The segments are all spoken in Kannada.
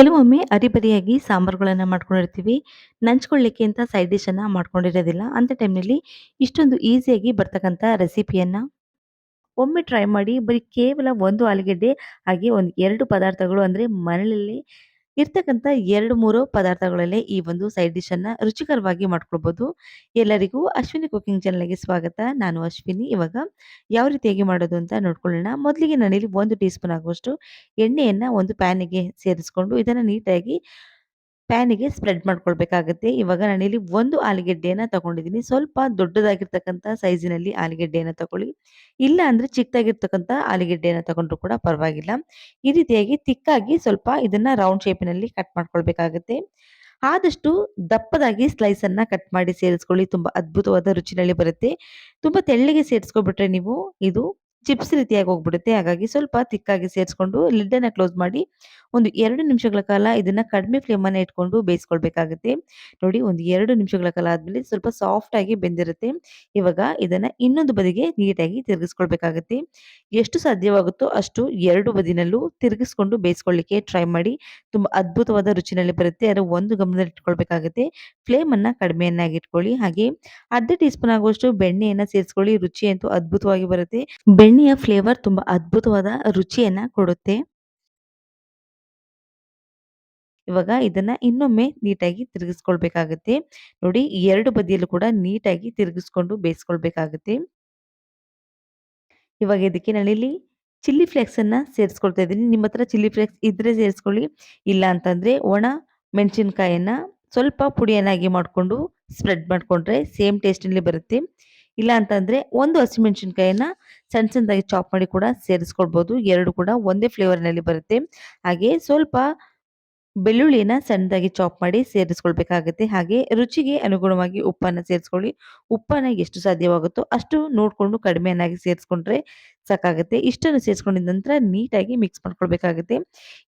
ಕೆಲವೊಮ್ಮೆ ಅರಿಬರಿಯಾಗಿ ಸಾಂಬಾರುಗಳನ್ನು ಮಾಡ್ಕೊಂಡಿರ್ತೀವಿ. ನಂಚ್ಕೊಳ್ಳಿಕ್ಕೆ ಅಂತ ಸೈಡ್ ಡಿಶನ್ನು ಮಾಡ್ಕೊಂಡಿರೋದಿಲ್ಲ. ಅಂತ ಟೈಮ್‌ನಲ್ಲಿ ಇಷ್ಟೊಂದು ಈಸಿಯಾಗಿ ಬರ್ತಕ್ಕಂಥ ರೆಸಿಪಿಯನ್ನು ಒಮ್ಮೆ ಟ್ರೈ ಮಾಡಿ. ಬರೀ ಕೇವಲ ಒಂದು ಆಲೂಗೆಡ್ಡೆ ಹಾಗೆ ಒಂದು ಎರಡು ಪದಾರ್ಥಗಳು ಅಂದ್ರೆ ಮನೇಲಲ್ಲಿ ಇರ್ತಕ್ಕಂಥ 2, 3 ಪದಾರ್ಥಗಳಲ್ಲೇ ಈ ಒಂದು ಸೈಡ್ ಡಿಶನ್ನ ರುಚಿಕರವಾಗಿ ಮಾಡ್ಕೊಳ್ಬಹುದು ಎಲ್ಲರಿಗೂ ಅಶ್ವಿನಿ ಕುಕಿಂಗ್ ಚಾನಲ್‌ಗೆ ಸ್ವಾಗತ. ನಾನು ಅಶ್ವಿನಿ. ಇವಾಗ ಯಾವ ರೀತಿಯಾಗಿ ಮಾಡೋದು ಅಂತ ನೋಡ್ಕೊಳ್ಳೋಣ. ಮೊದಲಿಗೆ ನಾನಿಲ್ಲಿ ಒಂದು ಟೀ ಸ್ಪೂನ್ ಆಗುವಷ್ಟು ಎಣ್ಣೆಯನ್ನ ಒಂದು ಪ್ಯಾನಿಗೆ ಸೇರಿಸ್ಕೊಂಡು ಇದನ್ನ ನೀಟಾಗಿ ಪ್ಯಾನಿಗೆ ಸ್ಪ್ರೆಡ್ ಮಾಡ್ಕೊಳ್ಬೇಕಾಗುತ್ತೆ. ಇವಾಗ ನಾನಿಲ್ಲಿ 1 ಆಲೂಗೆಡ್ಡೆಯನ್ನ ತಗೊಂಡಿದ್ದೀನಿ. ಸ್ವಲ್ಪ ದೊಡ್ಡದಾಗಿರ್ತಕ್ಕಂಥ ಸೈಜಿನಲ್ಲಿ ಆಲೂಗೆಡ್ಡೆಯನ್ನು ತಗೊಳ್ಳಿ. ಇಲ್ಲ ಅಂದ್ರೆ ಚಿಕ್ಕದಾಗಿರ್ತಕ್ಕಂಥ ಆಲೂಗೆಡ್ಡೆಯನ್ನು ತಗೊಂಡ್ರು ಕೂಡ ಪರವಾಗಿಲ್ಲ. ಈ ರೀತಿಯಾಗಿ ತಿಕ್ಕಾಗಿ ಸ್ವಲ್ಪ ಇದನ್ನ ರೌಂಡ್ ಶೇಪಿನಲ್ಲಿ ಕಟ್ ಮಾಡ್ಕೊಳ್ಬೇಕಾಗುತ್ತೆ. ಆದಷ್ಟು ದಪ್ಪದಾಗಿ ಸ್ಲೈಸ್ ಅನ್ನ ಕಟ್ ಮಾಡಿ ಸೇರಿಸ್ಕೊಳ್ಳಿ. ತುಂಬಾ ಅದ್ಭುತವಾದ ರುಚಿನಲ್ಲಿ ಬರುತ್ತೆ. ತುಂಬಾ ತೆಳ್ಳಗೆ ಸೇರಿಸ್ಕೊಬಿಟ್ರೆ ನೀವು ಇದು ಚಿಪ್ಸ್ ರೀತಿಯಾಗಿ ಹೋಗ್ಬಿಡುತ್ತೆ. ಹಾಗಾಗಿ ಸ್ವಲ್ಪ ತಿಕ್ಕಾಗಿ ಸೇರಿಸ್ಕೊಂಡು ಲಿಡ್ ಅನ್ನ ಕ್ಲೋಸ್ ಮಾಡಿ ಒಂದು ಎರಡು ನಿಮಿಷಗಳ ಕಾಲ ಇದನ್ನ ಕಡಿಮೆ ಫ್ಲೇಮ್ ಅನ್ನ ಇಟ್ಕೊಂಡು ಬೇಯಿಸ್ಕೊಳ್ಬೇಕಾಗುತ್ತೆ. ನೋಡಿ ಒಂದು ಎರಡು ನಿಮಿಷಗಳ ಕಾಲ ಆದ್ಮೇಲೆ ಸ್ವಲ್ಪ ಸಾಫ್ಟ್ ಆಗಿ ಬೆಂದಿರುತ್ತೆ. ಇವಾಗ ಇದನ್ನ ಇನ್ನೊಂದು ಬದಿಗೆ ನೀಟಾಗಿ ತಿರುಗಿಸ್ಕೊಳ್ಬೇಕಾಗುತ್ತೆ. ಎಷ್ಟು ಸಾಧ್ಯವಾಗುತ್ತೋ ಅಷ್ಟು ಎರಡು ಬದಿನಲ್ಲೂ ತಿರುಗಿಸ್ಕೊಂಡು ಬೇಯಿಸ್ಕೊಳ್ಳಿಕ್ಕೆ ಟ್ರೈ ಮಾಡಿ. ತುಂಬಾ ಅದ್ಭುತವಾದ ರುಚಿನಲ್ಲಿ ಬರುತ್ತೆ. ಅದರ ಒಂದು ಗಮನದಲ್ಲಿಟ್ಕೊಳ್ಬೇಕಾಗುತ್ತೆ. ಫ್ಲೇಮ್ ಅನ್ನ ಕಡಿಮೆಯನ್ನಾಗಿ ಇಟ್ಕೊಳ್ಳಿ. ಹಾಗೆ ಅರ್ಧ ಟೀ ಸ್ಪೂನ್ ಆಗುವಷ್ಟು ಬೆಣ್ಣೆಯನ್ನ ಸೇರಿಸ್ಕೊಳ್ಳಿ. ರುಚಿ ಅಂತೂ ಅದ್ಭುತವಾಗಿ ಬರುತ್ತೆ. ಬೆಣ್ಣೆಯ ಫ್ಲೇವರ್ ತುಂಬಾ ಅದ್ಭುತವಾದ ರುಚಿಯನ್ನು ಕೊಡುತ್ತೆ. ಇವಾಗ ಇದನ್ನ ಇನ್ನೊಮ್ಮೆ ನೀಟಾಗಿ ತಿರುಗಿಸ್ಕೊಳ್ಬೇಕಾಗುತ್ತೆ. ನೋಡಿ ಎರಡು ಬದಿಯಲ್ಲೂ ಕೂಡ ನೀಟಾಗಿ ತಿರುಗಿಸ್ಕೊಂಡು ಬೇಯಿಸ್ಕೊಳ್ಬೇಕಾಗುತ್ತೆ. ಇವಾಗ ಇದಕ್ಕೆ ನಾನಿಲ್ಲಿ ಚಿಲ್ಲಿ ಫ್ಲೇಕ್ಸ್ ಅನ್ನ ಸೇರಿಸ್ಕೊಳ್ತಾ ಇದ್ದೀನಿ. ನಿಮ್ಮ ಹತ್ರ ಚಿಲ್ಲಿ ಫ್ಲೇಕ್ಸ್ ಇದ್ರೆ ಸೇರಿಸ್ಕೊಳ್ಳಿ. ಇಲ್ಲ ಅಂತಂದ್ರೆ ಒಣ ಮೆಣಸಿನ್ಕಾಯನ್ನ ಸ್ವಲ್ಪ ಪುಡಿಯನ್ನಾಗಿ ಮಾಡ್ಕೊಂಡು ಸ್ಪ್ರೆಡ್ ಮಾಡ್ಕೊಂಡ್ರೆ ಸೇಮ್ ಟೇಸ್ಟಿನಲ್ಲಿ ಬರುತ್ತೆ. ಇಲ್ಲ ಅಂತಂದರೆ ಒಂದು ಹಸಿಮೆಣಸಿನಕಾಯನ್ನ ಸಣ್ಣ ಸಣ್ಣದಾಗಿ ಚಾಪ್ ಮಾಡಿ ಕೂಡ ಸೇರಿಸ್ಕೊಳ್ಬೋದು. ಎರಡು ಕೂಡ ಒಂದೇ ಫ್ಲೇವರ್‌ನಲ್ಲಿ ಬರುತ್ತೆ. ಹಾಗೆ ಸ್ವಲ್ಪ ಬೆಳ್ಳುಳ್ಳಿನ ಸಣ್ಣದಾಗಿ ಚಾಪ್ ಮಾಡಿ ಸೇರಿಸ್ಕೊಳ್ಬೇಕಾಗುತ್ತೆ. ಹಾಗೆ ರುಚಿಗೆ ಅನುಗುಣವಾಗಿ ಉಪ್ಪನ್ನ ಸೇರಿಸ್ಕೊಳ್ಳಿ. ಉಪ್ಪನ್ನ ಎಷ್ಟು ಸಾಧ್ಯವಾಗುತ್ತೋ ಅಷ್ಟು ನೋಡ್ಕೊಂಡು ಕಡಿಮೆಯನ್ನಾಗಿ ಸೇರಿಸ್ಕೊಂಡ್ರೆ ಸಾಕಾಗುತ್ತೆ. ಇಷ್ಟನ್ನು ಸೇರಿಸ್ಕೊಂಡಿದ ನಂತರ ನೀಟಾಗಿ ಮಿಕ್ಸ್ ಮಾಡ್ಕೊಳ್ಬೇಕಾಗುತ್ತೆ.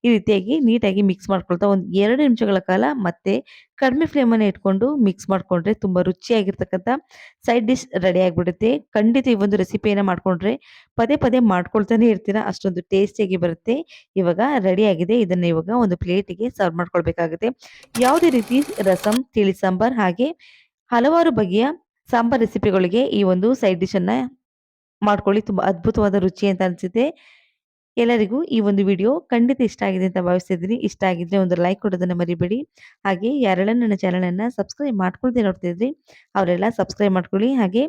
ಈ ರೀತಿಯಾಗಿ ನೀಟಾಗಿ ಮಿಕ್ಸ್ ಮಾಡ್ಕೊಳ್ತಾ ಒಂದು ಎರಡು ನಿಮಿಷಗಳ ಕಾಲ ಮತ್ತೆ ಕಡಿಮೆ ಫ್ಲೇಮನ್ನು ಇಟ್ಕೊಂಡು ಮಿಕ್ಸ್ ಮಾಡ್ಕೊಂಡ್ರೆ ತುಂಬ ರುಚಿಯಾಗಿರ್ತಕ್ಕಂಥ ಸೈಡ್ ಡಿಶ್ ರೆಡಿ ಆಗಿಬಿಡುತ್ತೆ ಖಂಡಿತ ಈ ಒಂದು ರೆಸಿಪಿಯನ್ನು ಮಾಡ್ಕೊಂಡ್ರೆ ಪದೇ ಪದೇ ಮಾಡ್ಕೊಳ್ತಾನೆ ಇರ್ತೀರಾ. ಅಷ್ಟೊಂದು ಟೇಸ್ಟಿಯಾಗಿ ಬರುತ್ತೆ. ಇವಾಗ ರೆಡಿ ಆಗಿದೆ. ಇದನ್ನ ಇವಾಗ ಒಂದು ಪ್ಲೇಟಿಗೆ ಸರ್ವ್ ಮಾಡ್ಕೊಳ್ಬೇಕಾಗುತ್ತೆ. ಯಾವುದೇ ರೀತಿ ರಸಂ, ತಿಳಿ ಸಾಂಬಾರ್ ಹಾಗೆ ಹಲವಾರು ಬಗೆಯ ಸಾಂಬಾರ್ ರೆಸಿಪಿಗಳಿಗೆ ಈ ಒಂದು ಸೈಡ್ ಡಿಶ್ ಮಾಡ್ಕೊಳ್ಳಿ. ತುಂಬ ಅದ್ಭುತವಾದ ರುಚಿ ಅಂತ ಅನಿಸುತ್ತೆ ಎಲ್ಲರಿಗೂ ಈ ಒಂದು ವಿಡಿಯೋ ಖಂಡಿತ ಇಷ್ಟ ಆಗಿದೆ ಅಂತ ಭಾವಿಸ್ತಿದ್ದೀನಿ. ಇಷ್ಟ ಆಗಿದ್ರೆ ಒಂದು ಲೈಕ್ ಕೊಡೋದನ್ನು ಮರಿಬೇಡಿ. ಹಾಗೆ ಯಾರೆಲ್ಲ ನನ್ನ ಚಾನಲನ್ನು ಸಬ್ಸ್ಕ್ರೈಬ್ ಮಾಡ್ಕೊಳ್ದೆ ನೋಡ್ತಿದ್ರಿ, ಅವರೆಲ್ಲ ಸಬ್ಸ್ಕ್ರೈಬ್ ಮಾಡ್ಕೊಳ್ಳಿ. ಹಾಗೆ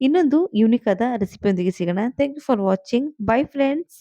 ಇನ್ನೊಂದು ಯೂನಿಕ್ ಆದ ರೆಸಿಪಿಯೊಂದಿಗೆ ಸಿಗೋಣ. Thank you for watching. Bye friends.